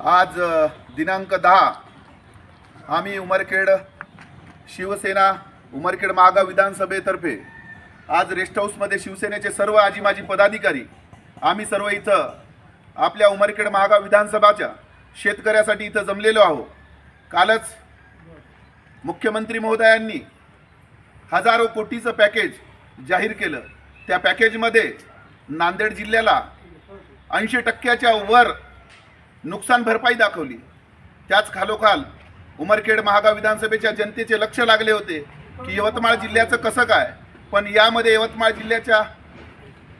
आज दिनांक दहा. आम्ही उमरखेड शिवसेना उमरखेड महागाव विधानसभेतर्फे आज रेस्ट हाऊसमध्ये शिवसेनेचे सर्व आजी माजी पदाधिकारी आम्ही सर्व इथं आपल्या उमरखेड महागाव विधानसभाच्या शेतकऱ्यासाठी इथं जमलेलो आहोत. कालच मुख्यमंत्री महोदयांनी हजारो कोटीचं पॅकेज जाहीर केलं. त्या पॅकेजमध्ये नांदेड जिल्ह्याला ऐंशी टक्क्याच्या वर नुकसान भरपाई दाखवली. त्याच खालोखाल उमरखेड महागाव विधानसभेच्या जनतेचे लक्ष लागले होते की यवतमाळ जिल्ह्याचं कसं काय? पण यामध्ये यवतमाळ जिल्ह्याच्या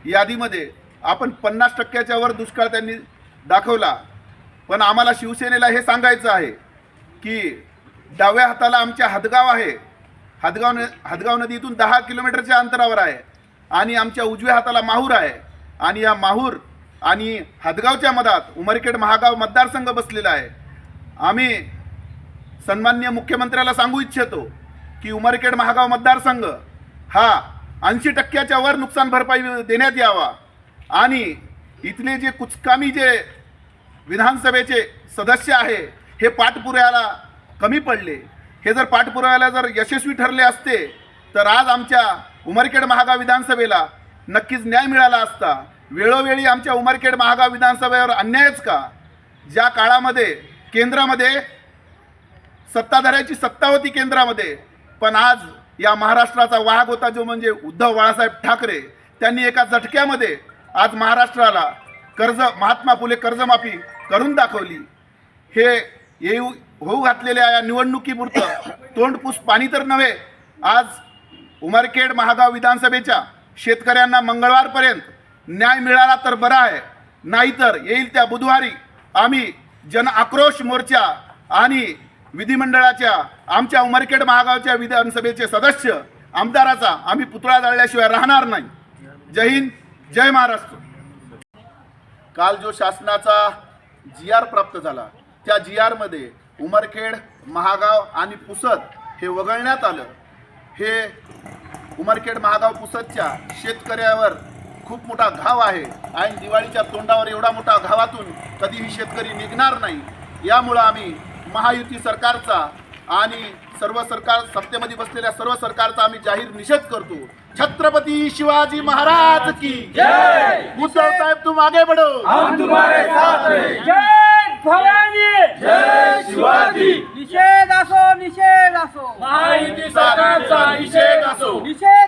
यादीमध्ये आपण पन्नास टक्क्याच्या वर दुष्काळ त्यांनी दाखवला. पण आम्हाला शिवसेनेला हे सांगायचं आहे की डाव्या हाताला आमच्या हदगाव आहे. हदगाव न हदगाव नदी इथून दहा किलोमीटरच्या अंतरावर आहे आणि आमच्या उजव्या हाताला माहूर आहे आणि या माहूर आणि हदगावच्या मधात उमरखेड महागाव मतदारसंघ बसलेला आहे. आम्ही सन्मान्य मुख्यमंत्र्याला सांगू इच्छितो की उमरखेड महागाव मतदारसंघ हा ऐंशी टक्क्याच्या वर नुकसान भरपाई देण्यात यावा. आणि इथले जे कुचकामी जे विधानसभेचे सदस्य आहे हे पाठपुराव्याला कमी पडले. हे जर पाठपुराव्याला जर यशस्वी ठरले असते तर आज आमच्या उमरखेड महागाव विधानसभेला नक्कीच न्याय मिळाला असता. वेळोवेळी आमच्या उमरखेड महागाव विधानसभेवर अन्यायच का? ज्या काळामध्ये केंद्रामध्ये सत्ताधाऱ्याची सत्ता होती केंद्रामध्ये पण आज या महाराष्ट्राचा वाघ होता जो म्हणजे उद्धव बाळासाहेब ठाकरे त्यांनी एका झटक्यामध्ये आज महाराष्ट्राला कर्ज महात्मा फुले कर्जमाफी करून दाखवली. हे येऊ होऊ घातलेल्या या निवडणुकीपुरतं तोंडपूस पाणी तर नव्हे. आज उमरखेड महागाव विधानसभेच्या शेतकऱ्यांना मंगळवारपर्यंत न्याय मिळाला तर बरा आहे. नाहीतर येईल त्या बुधवारी आम्ही जन आक्रोश मोर्चा आणि विधिमंडळाच्या आमच्या उमरखेड महागावच्या विधानसभेचे सदस्य आमदाराचा आम्ही पुतळा जाळल्याशिवाय राहणार नाही. जय हिंद जय महाराष्ट्र. काल जो शासनाचा जी आर प्राप्त झाला त्या जी आरमध्ये उमरखेड महागाव आणि पुसद हे वगळण्यात आलं. हे उमरखेड महागाव पुसदच्या शेतकऱ्यावर खूप मोठा घाव आहे. आणि दिवाळीच्या तोंडावर एवढा मोठा घावातून कधीही शेतकरी निघणार नाही. यामुळं आम्ही महायुती सरकारचा आणि सर्व सरकार सत्तेमध्ये बसलेल्या सर्व सरकारचा आम्ही जाहीर निषेध करतो. छत्रपती शिवाजी महाराज की उद्धव साहेब तुम आगे बढ़ो हम तुम्हारे साथ हैं। जय भवानी! जय शिवाजी! निषेध असो निषेध असो. महायुती सरकारचा निषेध असो. निषेध